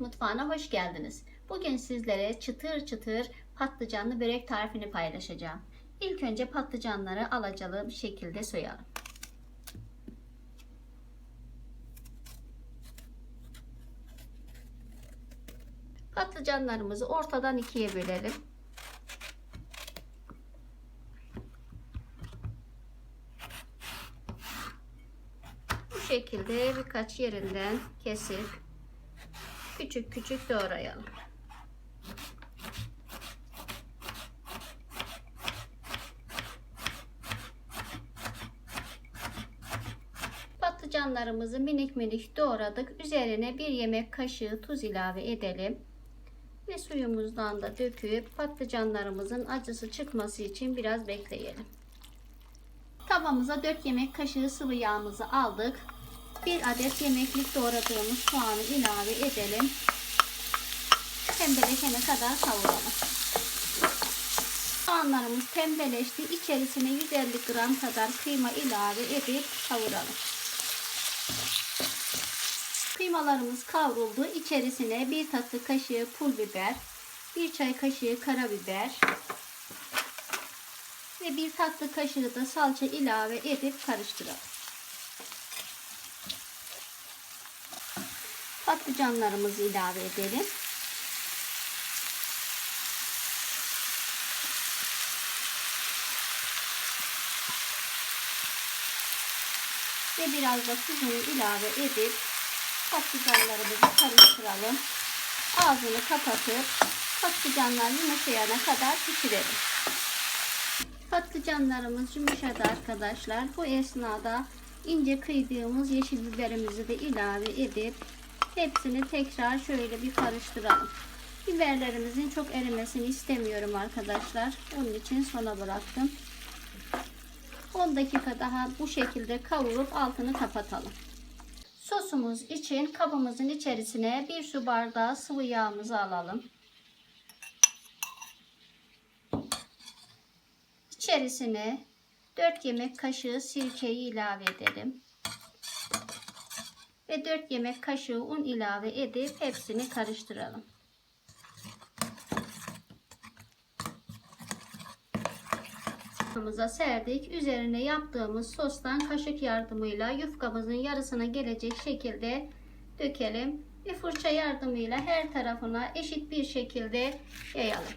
mutfağına hoş geldiniz. Bugün sizlere çıtır çıtır patlıcanlı börek tarifini paylaşacağım. İlk önce patlıcanları alacalı bir şekilde soyalım. Patlıcanlarımızı ortadan ikiye bölelim. Şekilde birkaç yerinden kesip küçük küçük doğrayalım. Patlıcanlarımızı minik minik doğradık. Üzerine bir yemek kaşığı tuz ilave edelim. Ve suyumuzdan da döküp patlıcanlarımızın acısı çıkması için biraz bekleyelim. Tavamıza 4 yemek kaşığı sıvı yağımızı aldık. 1 adet yemeklik doğradığımız soğanı ilave edelim. Pembeleşene kadar kavuralım. Soğanlarımız pembeleşti. İçerisine 150 gram kadar kıyma ilave edip kavuralım. Kıymalarımız kavruldu. İçerisine 1 tatlı kaşığı pul biber, 1 çay kaşığı karabiber ve 1 tatlı kaşığı da salça ilave edip karıştıralım. Patlıcanlarımızı ilave edelim. Ve biraz da tuzunu ilave edip patlıcanlarımızı karıştıralım. Ağzını kapatıp patlıcanlar yumuşayana kadar pişirelim. Patlıcanlarımız yumuşadı arkadaşlar. Bu esnada ince kıydığımız yeşil biberimizi de ilave edip hepsini tekrar şöyle bir karıştıralım. Biberlerimizin çok erimesini istemiyorum arkadaşlar. Onun için sona bıraktım. 10 dakika daha bu şekilde kavurup altını kapatalım. Sosumuz için kabımızın içerisine bir su bardağı sıvı yağımızı alalım. İçerisine 4 yemek kaşığı sirkeyi ilave edelim. Ve 4 yemek kaşığı un ilave edip hepsini karıştıralım. Yufkamıza serdik. Üzerine yaptığımız sostan kaşık yardımıyla yufkamızın yarısına gelecek şekilde dökelim. Ve fırça yardımıyla her tarafına eşit bir şekilde yayalım.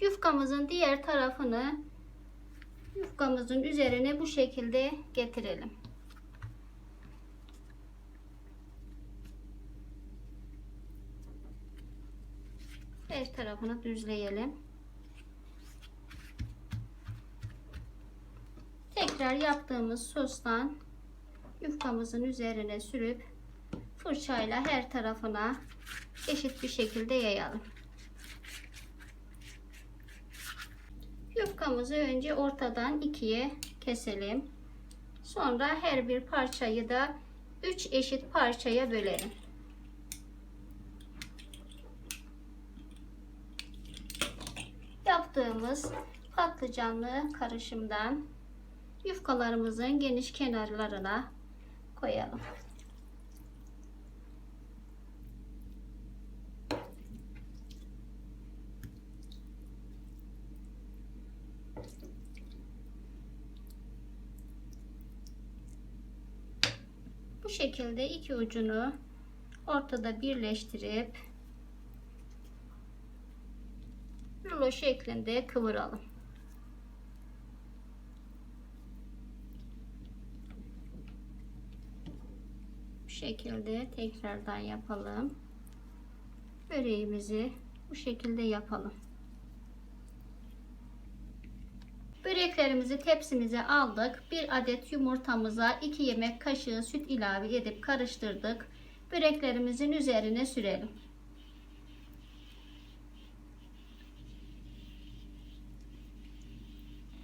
Yufkamızın diğer tarafını yufkamızın üzerine bu şekilde getirelim. Her tarafını düzleyelim. Tekrar yaptığımız sostan yufkamızın üzerine sürüp fırçayla her tarafına eşit bir şekilde yayalım. Yufkamızı önce ortadan ikiye keselim. Sonra her bir parçayı da 3 eşit parçaya bölelim. Yaptığımız patlıcanlı karışımdan yufkalarımızın geniş kenarlarına koyalım. Bu şekilde iki ucunu ortada birleştirip rulo şeklinde kıvıralım. Bu şekilde tekrardan yapalım. Böreğimizi bu şekilde yapalım. Böreklerimizi tepsimize aldık. Bir adet yumurtamıza 2 yemek kaşığı süt ilave edip karıştırdık. Böreklerimizin üzerine sürelim.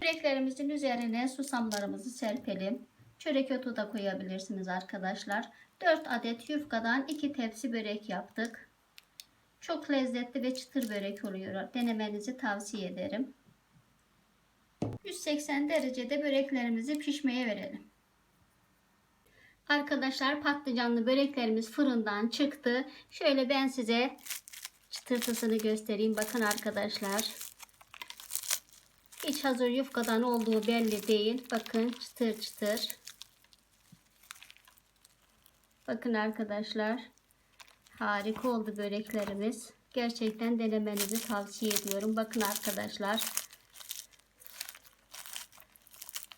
Böreklerimizin üzerine susamlarımızı serpelim. Çörek otu da koyabilirsiniz arkadaşlar. 4 adet yufkadan 2 tepsi börek yaptık. Çok lezzetli ve çıtır börek oluyor. Denemenizi tavsiye ederim. 180 derecede böreklerimizi pişmeye verelim. Arkadaşlar patlıcanlı böreklerimiz fırından çıktı. Şöyle ben size çıtırtısını göstereyim. Bakın arkadaşlar. Hiç hazır yufkadan olduğu belli değil. Bakın çıtır çıtır. Bakın arkadaşlar. Harika oldu böreklerimiz. Gerçekten denemenizi tavsiye ediyorum. Bakın arkadaşlar.